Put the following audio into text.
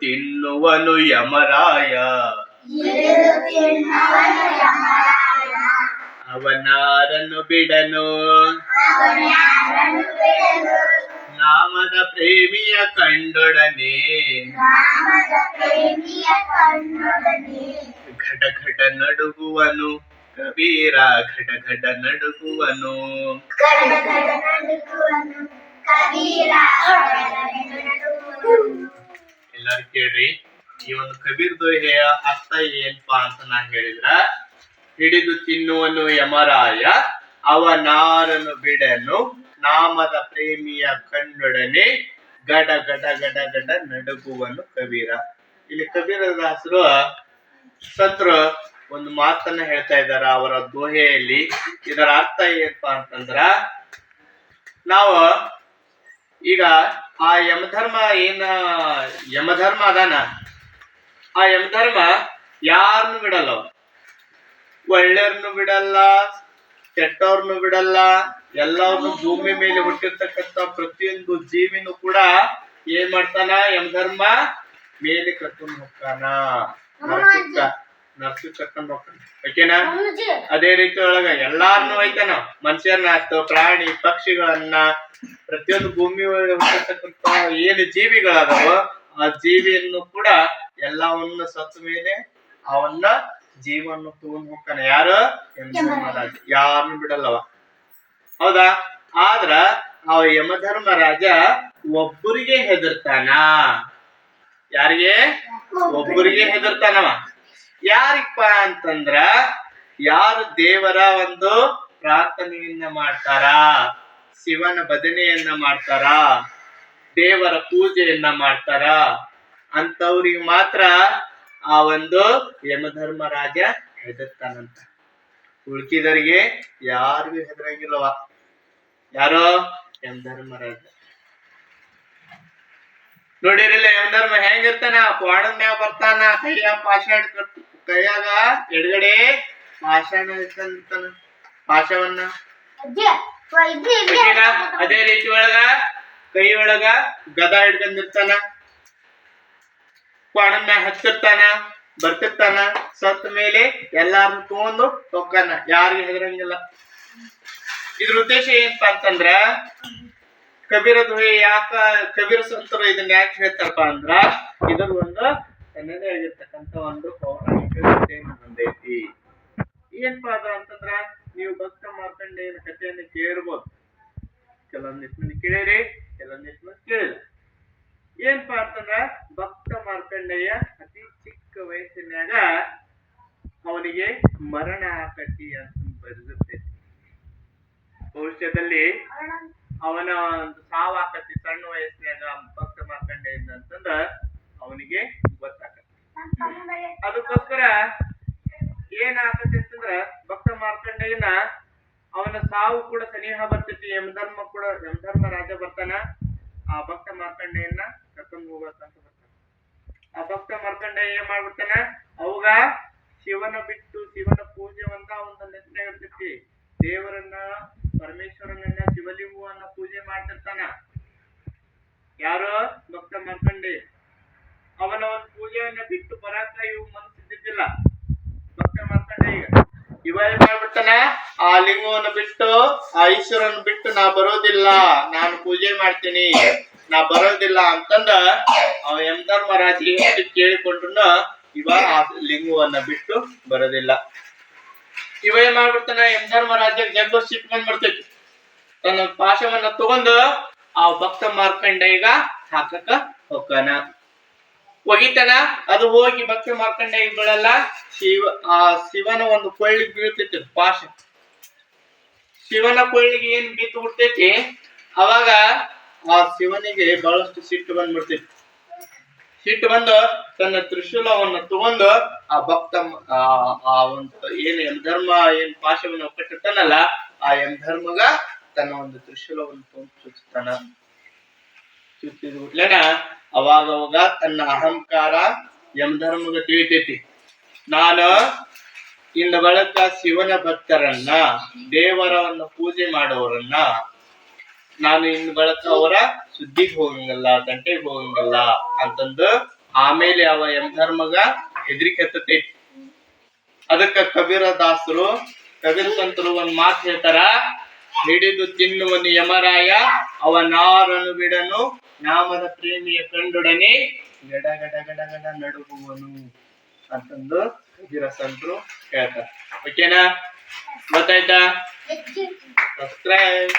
ತಿನ್ನುವನು ಯಮರಾಯ ಅವನಾರನ್ನು ಬಿಡನು ನಾಮದ ಪ್ರೇಮಿಯ ಕಂಡೊಡನೆ ಘಟ ಘಟ ನಡುಗುವನು ಕಬೀರ ಘಟ ಘಟ ನಡುಗುವನು ಎಲ್ಲಾರು ಕೇಳ್ರಿ. ಈ ಒಂದು ಕಬೀರ್ ದೋಹೆಯ ಅರ್ಥ ಏನ್ಪಾ ಅಂತ ನಾ ಹೇಳಿದ್ರ, ಹಿಡಿದು ತಿನ್ನುವನು ಯಮರಾಯ ಅವನಾರನು ಬಿಡನು, ನಾಮದ ಪ್ರೇಮಿಯ ಕಣ್ಣೊಡನೆ ಗಡ ಗಡ ಗಡ ಗಡ ನಡುಗುವನು ಕಬೀರ. ಇಲ್ಲಿ ಕಬೀರದಾಸರು ಸಂತರು ಒಂದು ಮಾತನ್ನ ಹೇಳ್ತಾ ಇದ್ದಾರ ಅವರ ದೋಹೆಯಲ್ಲಿ. ಇದರ ಅರ್ಥ ಏನಪ್ಪಾ ಅಂತಂದ್ರ, ನಾವು ಈಗ ಆ ಯಮಧರ್ಮ ಏನ ಯಮಧರ್ಮ ಅದಾನ? ಆ ಯಮಧರ್ಮ ಯಾರನ್ನು ಬಿಡಲ್ಲ. ಒಳ್ಳೆಯವ್ರನ್ನು ಬಿಡಲ್ಲ ಕೆಟ್ಟವ್ರನ್ನು ಬಿಡಲ್ಲ ಎಲ್ಲವನ್ನು ಭೂಮಿ ಮೇಲೆ ಹುಟ್ಟಿರ್ತಕ್ಕಂಥ ಪ್ರತಿಯೊಂದು ಜೀವಿನೂ ಕೂಡ ಏನ್ ಮಾಡ್ತಾನ? ಯಮಧರ್ಮ ಮೇಲೆ ಕರ್ಕೊಂಡು ಹೋಗ್ತಾನ. ನರ್ಸಕ್ಕ ಕರ್ಕೊಂಡ್ ಹೋಗ್ತಾನೆ. ಓಕೆನಾ ಅದೇ ರೀತಿ ಒಳಗ ಎಲ್ಲಾರನು ಒಯ್ತಾನ ಮನುಷ್ಯರನ್ನ ಆಯ್ತು ಪ್ರಾಣಿ ಪಕ್ಷಿಗಳನ್ನ ಪ್ರತಿಯೊಂದು ಭೂಮಿ ಒಳಗೆ ಹುಟ್ಟಿರ್ತಕ್ಕಂತ ಏನು ಜೀವಿಗಳದಾವ. ಆ ಜೀವಿಯನ್ನು ಕೂಡ ಎಲ್ಲವನ್ನು ಸತ್ತ ಮೇಲೆ ಅವನ್ನ ಜೀವನ್ನು ತಗೊಂಡ್ ಹೋಗ್ತಾನೆ. ಯಾರು? ಯಮಧರ್ಮರಾಜ ಯಾರನ್ನು ಬಿಡಲ್ಲವ. ಹೌದಾ? ಆದ್ರ ಆ ಯಮಧರ್ಮರಾಜ ಒಬ್ಬರಿಗೆ ಹೆದರ್ತಾನ? ಯಾರಿಗೆ? ಒಬ್ಬರಿಗೆ ಹೆದರ್ತಾನವ. ಯಾರಿಪ್ಪ ಅಂತಂದ್ರ ಯಾರು ದೇವರ ಒಂದು ಪ್ರಾರ್ಥನೆಯನ್ನ ಮಾಡ್ತಾರ, ಶಿವನ ಬದನೆಯನ್ನ ಮಾಡ್ತಾರ, ದೇವರ ಪೂಜೆಯನ್ನ ಮಾಡ್ತಾರ, ಅಂತವ್ರಿಗೆ ಮಾತ್ರ ಆ ಒಂದು ಯಮಧರ್ಮರಾಜ ಹೆದರ್ತಾನಂತ. ಉಳ್ಕಿದರಿಗೆ ಯಾರಿಗೂ ಹೆದರಂಗಿಲ್ಲವ ಯಾರೋ? ಯಮಧರ್ಮರಾಜ ನೋಡಿರಿಲ್ಲ, ಯಮಧರ್ಮ ಹೆಂಗಿರ್ತಾನ? ಕ್ವಾಣದ ಮ್ಯಾಗ ಬರ್ತಾನ ಕೈಯ ಕಟ್- ಕೈಯಾಗ ಎಡಗಡೆ ಪಾಶವನ್ನ ಓಕೆನಾ? ಅದೇ ರೀತಿ ಒಳಗ ಕೈ ಒಳಗ ಗದ ಹಿಡ್ಕೊಂಡಿರ್ತಾನ. ಕ್ವಾಡದ ಮ್ಯಾಗ ಹತ್ತಿರ್ತಾನ ಬರ್ತಿರ್ತಾನ ಸತ್ತ ಮೇಲೆ ಎಲ್ಲಾರನ್ನು ತಗೊಂಡು ಹೋಗ್ತಾನ ಯಾರಿಗೂ ಹೆದರಂಗಿಲ್ಲ. ಇದ್ರ ಉದ್ದೇಶ ಏನಪ್ಪ ಅಂತಂದ್ರ ಕಬೀರ ಧ್ವನಿ ಯಾಕ ಕಬೀರ ಸಂತರು ಇದನ್ನ ಯಾಕೆ ಹೇಳ್ತಾರಪ್ಪ ಅಂದ್ರ ಇದರ ಒಂದು ತನ್ನದೇ ಆಗಿರ್ತಕ್ಕಂಥ ಒಂದು ಪೌರಾಣಿಕ ಕಥೆಯನ್ನು ಹೊಂದೈತಿ. ಏನಪ್ಪಾ ಅದ ಅಂತಂದ್ರ, ನೀವು ಭಕ್ತ ಮಾರ್ಕಂಡೇಯನ ಕಥೆಯನ್ನು ಕೇಳ್ಬೋದು. ಕೆಲವೊಂದಿಷ್ಟು ಕೇಳಿರಿ ಕೆಲವೊಂದಿಷ್ಟು ಮಂದಿ ಕೇಳಿಲ್ಲ. ಏನಪ್ಪಾ ಅಂತಂದ್ರ, ಭಕ್ತ ಮಾರ್ಕಂಡೇಯ ಅತಿ ಚಿಕ್ಕ ವಯಸ್ಸಿನಾಗ ಅವನಿಗೆ ಮರಣ ಆಕತಿ ಅಂತ ಬರೆದಿರ್ತೈತಿ. ಭವಿಷ್ಯದಲ್ಲಿ ಅವನ ಒಂದು ಸಾವಾಕತಿ ಸಣ್ಣ ವಯಸ್ಸಿನಾಗ ಭಕ್ತ ಮಾರ್ಕಂಡೇಯನ ಅಂತಂದ ಅವನಿಗೆ ಗೊತ್ತಾಕತಿ ಅದಕ್ಕೋಸ್ಕರ ಏನ್ ಆಕತಿ ಅಂತಂದ್ರ ಭಕ್ತ ಮಾರ್ಕಂಡೇಯನ ಸಾವು ಕೂಡ ಸನಿಹ ಬರ್ತೈತಿ ಯಮಧರ್ಮ ಕೂಡ ಯಮಧರ್ಮ ರಾಜ ಬರ್ತಾನ, ಆ ಭಕ್ತ ಮಾರ್ಕಂಡೆಯನ್ನ ಕರ್ಕೊಂಡು ಹೋಗ್ಬೇಕಂತ ಬರ್ತಾನ. ಆ ಭಕ್ತ ಮಾರ್ಕಂಡೆ ಏನ್ ಮಾಡ್ಬಿಡ್ತಾನ? ಅವಾಗ ಶಿವನ ಬಿಟ್ಟು ಶಿವನ ಪೂಜೆ ಅಂತ ಒಂದು ನೆಚ್ಚಿನಾಗ ಇರ್ತೈತಿ. ದೇವರನ್ನ, ಪರಮೇಶ್ವರನನ್ನ ಶಿವಲಿಂಗವನ್ನ ಪೂಜೆ ಮಾಡ್ತಿರ್ತಾನ. ಯಾರು? ಭಕ್ತ ಮಾರ್ಕಂಡೆ ಅವನ ಒಂದು ಪೂಜೆಯನ್ನ ಬಿಟ್ಟು ಬರಾಕ ಇವ್ ಮನಸ್ಸಿದ್ದಿದ್ದಿಲ್ಲ ಭಕ್ತ ಮಾರ್ಕಂಡೇಯ ಇವ ಏನ್ ಮಾಡ್ಬಿಡ್ತಾನ? ಆ ಲಿಂಗವನ್ನು ಬಿಟ್ಟು, ಆ ಈಶ್ವರನ್ ಬಿಟ್ಟು ನಾ ಬರೋದಿಲ್ಲ, ನಾನು ಪೂಜೆ ಮಾಡ್ತೀನಿ, ನಾ ಬರೋದಿಲ್ಲ ಅಂತಂದ ಅವ ಯಮಧರ್ಮರಾಜ ಎಷ್ಟು ಕೇಳಿಕೊಂಡ್ರು ಇವ ಆ ಲಿಂಗವನ್ನ ಬಿಟ್ಟು ಬರೋದಿಲ್ಲ. ಇವ ಏನ್ ಮಾಡ್ಬಿಡ್ತಾನ ಯಮಧರ್ಮರಾಜ ಜಗ್ಗ ಸಿಟ್ಕೊಂಡ್ ಬರ್ತೈತಿ ತನ್ನ ಪಾಶವನ್ನ ತಗೊಂಡು ಆ ಭಕ್ತ ಮಾರ್ಕಂಡ ಈಗ ಹಾಕಕ ಹೋಗ್ತಾನ. ಒಗಿತಾನ, ಅದು ಹೋಗಿ ಭಕ್ತ ಮಾರ್ಕಂಡೇಯ ಬೀಳಲ್ಲ ಶಿವ, ಆ ಶಿವನ ಒಂದು ಕೊಳ್ಳಿ ಬೀಳ್ತೈತಿ ಪಾಶ. ಶಿವನ ಕೊಳ್ಳಿಗೆ ಏನ್ ಬಿದ್ದು ಬಿಡ್ತೈತಿ? ಅವಾಗ ಆ ಶಿವನಿಗೆ ಬಹಳಷ್ಟು ಸಿಟ್ಟು ಬಂದ್ಬಿಡ್ತೈತಿ. ಸಿಟ್ಟು ಬಂದು ತನ್ನ ತ್ರಿಶೂಲವನ್ನು ತಗೊಂಡು ಆ ಭಕ್ತ ಆ ಒಂದು ಏನ್ ಯಮಧರ್ಮ ಏನ್ ಪಾಶವನ್ನು ಕಟ್ಟಿರ್ತಾನಲ್ಲ ಆ ಯಮಧರ್ಮಗ ತನ್ನ ಒಂದು ತ್ರಿಶೂಲವನ್ನು ತಗೊಂಡು ಚುಚ್ತಾನ. ಚುಚ್ಚಿದ ಅವಾಗ ಅವಾಗ ತನ್ನ ಅಹಂಕಾರ ಯಮಧರ್ಮಗ ತಿಳಿತೈತಿ. ನಾನು ಇನ್ನು ಬಳಕ ಶಿವನ ಭಕ್ತರನ್ನ ದೇವರನ್ನ ಪೂಜೆ ಮಾಡೋರನ್ನ ನಾನು ಇನ್ನು ಬಳಕ ಅವರ ಸುದ್ದಿಗೆ ಹೋಗಂಗಲ್ಲ ಗಂಟೆಗೆ ಹೋಗಂಗಲ್ಲ ಅಂತಂದು ಆಮೇಲೆ ಅವ ಧರ್ಮಗ ಹೆದರಿಕೆ ಹತ್ತತೈತಿ ಅದಕ್ಕ ಕಬೀರ ದಾಸರು, ಕಬೀರ ಸಂತರು ಒಂದ್ ಮಾತು ಹೇಳ್ತಾರ, ಹಿಡಿದು ತಿನ್ನುವನು ಯಮರಾಯ ಅವ ನಾರನು ಬಿಡನು, ನಾಮದ ಪ್ರೇಮಿಯ ಕಂಡೊಡನೆ, ಗಡ ಗಡ ಗಡ ಗಡ ನಡುಗುವನು. ಅಂತಂದು ಕಬೀರ ಸಂತರು ಹೇಳ್ತಾರ ಓಕೆನಾ ಗೊತ್ತಾಯ್ತಾ ಸಬ್ಸ್ಕ್ರೈಬ್